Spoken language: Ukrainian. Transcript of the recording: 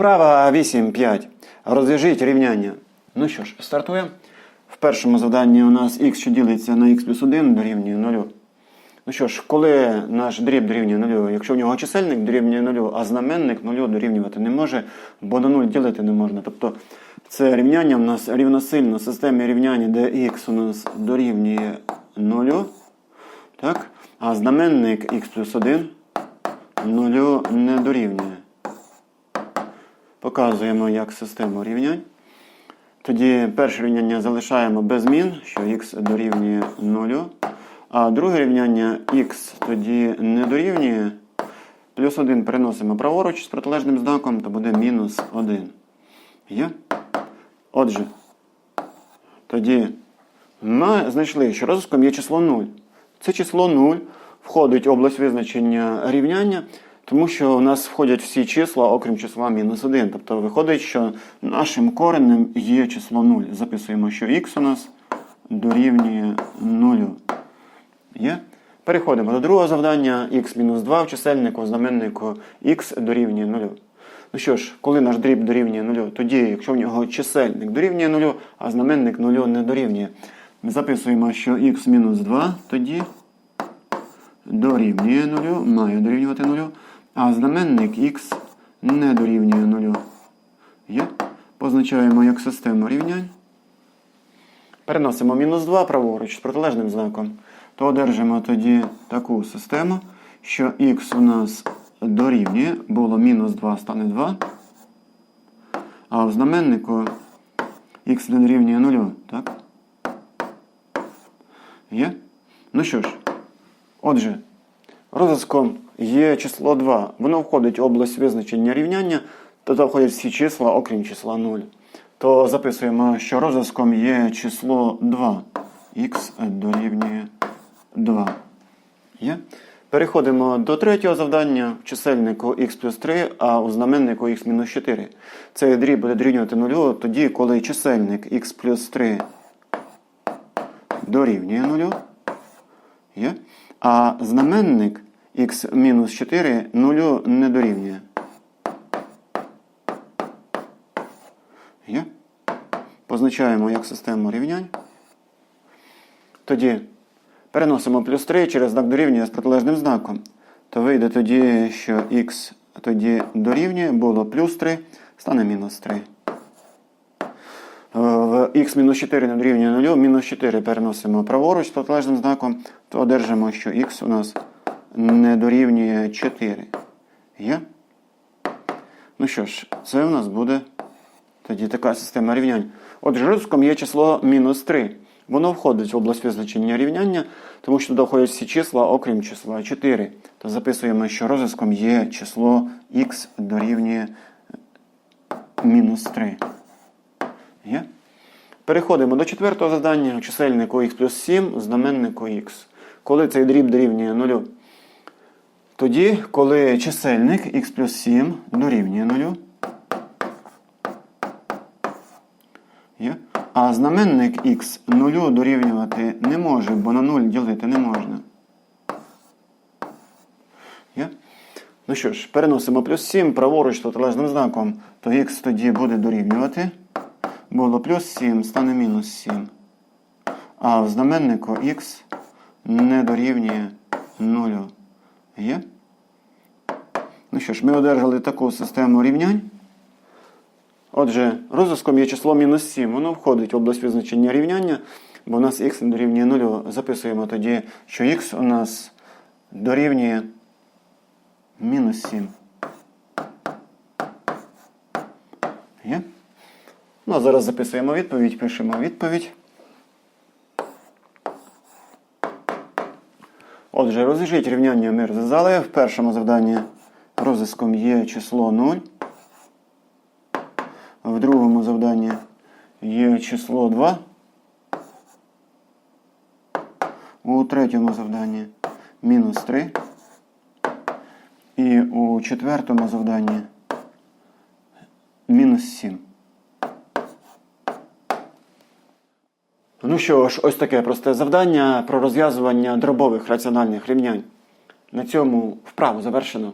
Вправа 8.5. Розв'яжіть рівняння. Ну що ж, стартуємо. В першому завданні у нас х, що ділиться на х плюс 1 дорівнює 0. Ну що ж, коли наш дріб дорівнює 0, якщо в нього чисельник дорівнює 0, а знаменник 0 дорівнювати не може, бо на 0 ділити не можна. Тобто це рівняння в нас рівносильно в системі рівняння, де х у нас дорівнює 0, так? а знаменник х плюс 1 0 не дорівнює. Показуємо як систему рівнянь. Тоді перше рівняння залишаємо без змін, що х дорівнює 0. А друге рівняння х тоді не дорівнює. Плюс 1 переносимо праворуч з протилежним знаком, то буде мінус 1. Є? Отже, тоді ми знайшли, що розв'язком є число 0. Це число 0 входить в область визначення рівняння, тому що у нас входять всі числа, окрім числа мінус 1. Тобто виходить, що нашим коренем є число 0. Записуємо, що х у нас дорівнює 0. Є? Переходимо до другого завдання. х-2 в чисельнику, в знаменнику х дорівнює 0. Ну що ж, коли наш дріб дорівнює 0, тоді, якщо в нього чисельник дорівнює 0, а знаменник 0 не дорівнює, ми записуємо, що х-2 тоді дорівнює 0, має дорівнювати 0, а знаменник х не дорівнює 0. Є? Позначаємо як систему рівнянь. Переносимо мінус 2 праворуч з протилежним знаком, то одержимо тоді таку систему, що х у нас дорівнює, було мінус 2 стане 2, а в знаменнику х не дорівнює 0. Так? Є? Ну що ж, отже, розв'язком є число 2. Воно входить в область визначення рівняння, туди входять всі числа, окрім числа 0 то записуємо, що розв'язком є число 2. Х дорівнює 2. Є? Переходимо до третього завдання в чисельнику х плюс 3, а у знаменнику х мінус 4. Цей дріб буде дорівнювати 0 тоді, коли чисельник х плюс 3 дорівнює 0. Є? А знаменник х мінус 4 0 не дорівнює. Є? Позначаємо як систему рівнянь. Тоді переносимо плюс 3 через знак дорівнює з протилежним знаком. То вийде тоді, що х тоді дорівнює, було плюс 3, стане мінус 3. В х мінус 4 не дорівнює 0, мінус 4 переносимо праворуч з протилежним знаком, то одержимо, що х у нас не дорівнює 4. Є? Ну що ж, це у нас буде тоді така система рівнянь. Отже, розв'язком є число мінус 3. Воно входить в область визначення рівняння, тому що туди входять всі числа, окрім числа 4. То записуємо, що розв'язком є число х дорівнює мінус 3. Є? Переходимо до четвертого завдання чисельнику х плюс 7, знаменнику х. Коли цей дріб дорівнює 0? Тоді, коли чисельник х плюс 7 дорівнює 0. Є? А знаменник х нулю дорівнювати не може, бо на 0 ділити не можна. Є? Ну що ж, переносимо плюс 7 праворуч протилежним знаком, то х тоді буде дорівнювати. Було плюс 7, стане мінус 7. А в знаменнику х не дорівнює 0. Є? Ну що ж, ми одержали таку систему рівнянь. Отже, розв'язком є число мінус 7. Воно входить в область визначення рівняння, бо у нас х не дорівнює 0. Записуємо тоді, що х у нас дорівнює мінус 7. Ну, а зараз записуємо відповідь, пишемо відповідь. Отже, розв'яжіть рівняння ми розв'язали. В першому завданні розв'язком є число 0. В другому завданні є число 2. У третьому завданні мінус 3. І у четвертому завданні мінус 7. Ну що ж, ось таке просте завдання про розв'язування дробових раціональних рівнянь. На цьому вправу завершено.